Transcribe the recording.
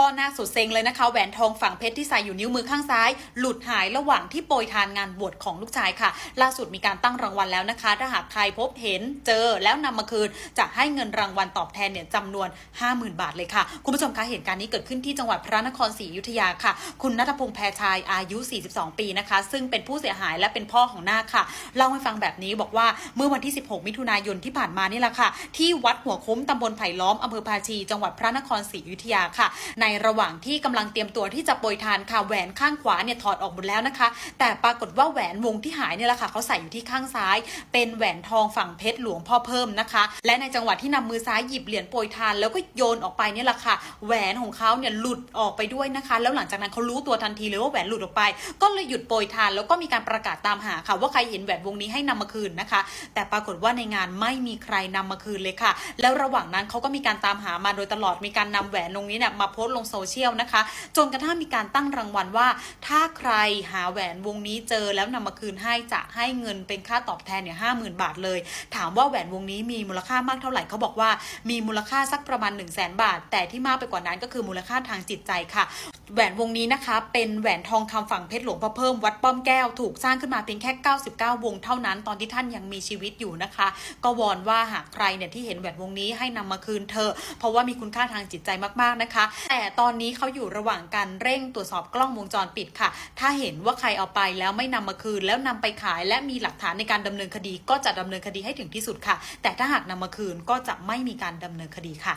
พ่อหน้าสุดเซ็งเลยนะคะแหวนทองฝั่งเพชรที่ใส่อยู่นิ้วมือข้างซ้าย หลุดหายระหว่างที่โปรยทานงานบวชของลูกชายค่ะ ล่าสุดมีการตั้งรางวัลแล้วนะคะ ถ้าหากใครพบเห็นเจอแล้วนำมาคืน จะให้เงินรางวัลตอบแทนเนี่ยจำนวน 50,000 บาทเลยค่ะ คุณผู้ชมคะเหตุการณ์นี้เกิดขึ้นที่จังหวัดพระนครศรีอยุธยาค่ะ คุณนัทพงษ์แพรชายอายุ 42 ปีนะคะ ซึ่งเป็นผู้เสียหายและเป็นพ่อของนาคค่ะเล่าให้ฟังแบบนี้บอกว่าเมื่อวันที่ 16 มิถุนายนที่ผ่านมานี่แหละค่ะ ที่วัดหัวคุ้มตำบลไผ่ล้อมอำเภอภาชี จังหวัดพระนครศรีอยุธยาค่ะในระหว่างที่กำลังเตรียมตัวที่จะโปรยทานค่ะแหวนข้างขวาเนี่ยถอดออกหมดแล้วนะคะ แต่ปรากฏว่าแหวนวงที่หายเนี่ยแหละค่ะเขาใส่อยู่ที่ข้างซ้าย เป็นแหวนทองฝั่งเพชรหลวงพ่อเพิ่มนะคะ และในจังหวะที่นำมือซ้ายหยิบเหรียญโปรยทาน แล้วก็โยนออกไปเนี่ยแหละค่ะแหวนของเขาเนี่ยหลุดออกไปด้วยนะคะ แล้วหลังจากนั้นเขารู้ตัวทันทีเลยว่าแหวนหลุดออกไป ก็เลยหยุดโปรยทาน แล้วก็มีการประกาศตามหาค่ะว่าใครเห็นแหวนวงนี้ให้นำมาคืนนะคะ แต่ปรากฏว่าในงานไม่มีใครนำมาคืนเลยค่ะ แล้วระหว่างนั้นเขาก็มีการตามหามาโดยตลอดมีการนำแหวนวงนี้เนี่ยมาโพสต์ลงโซเชียลนะคะ จนกระทั่งมีการตั้งรางวัลว่า ถ้าใครหาแหวนวงนี้เจอแล้วนำมาคืนให้จะให้เงินเป็นค่าตอบแทนเนี่ยห้าหมื่นบาทเลย ถามว่าแหวนวงนี้มีมูลค่ามากเท่าไหร่เขาบอกว่ามีมูลค่าสักประมาณ1 0 0 0 0แบาท แต่ที่มากไปกว่านั้นก็คือมูลค่าทางจิตใจค่ะ แหวนวงนี้นะคะ เป็นแหวนทองคำฝั่งเพชรหลวงพ่อเพิ่มวัดป้อมแก้วถูกสร้างขึ้นมาเพียงแค่ 99 วงเท่านั้นตอนที่ท่านยังมีชีวิตอยู่นะคะ ก็วอนว่าหากใครเนี่ยที่เห็นแหวนวงนี้ให้นำมาคืนเธอ เพราะว่ามีคุณค่าทางจิตใจมากๆนะคะ แต่ตอนนี้เขาอยู่ระหว่างการเร่งตรวจสอบกล้องวงจรปิดค่ะ ถ้าเห็นว่าใครเอาไปแล้วไม่นำมาคืน แล้วนำไปขาย และมีหลักฐานในการดำเนินคดี ก็จะดำเนินคดีให้ถึงที่สุดค่ะ แต่ถ้าหากนำมาคืนก็จะไม่มีการดำเนินคดีค่ะ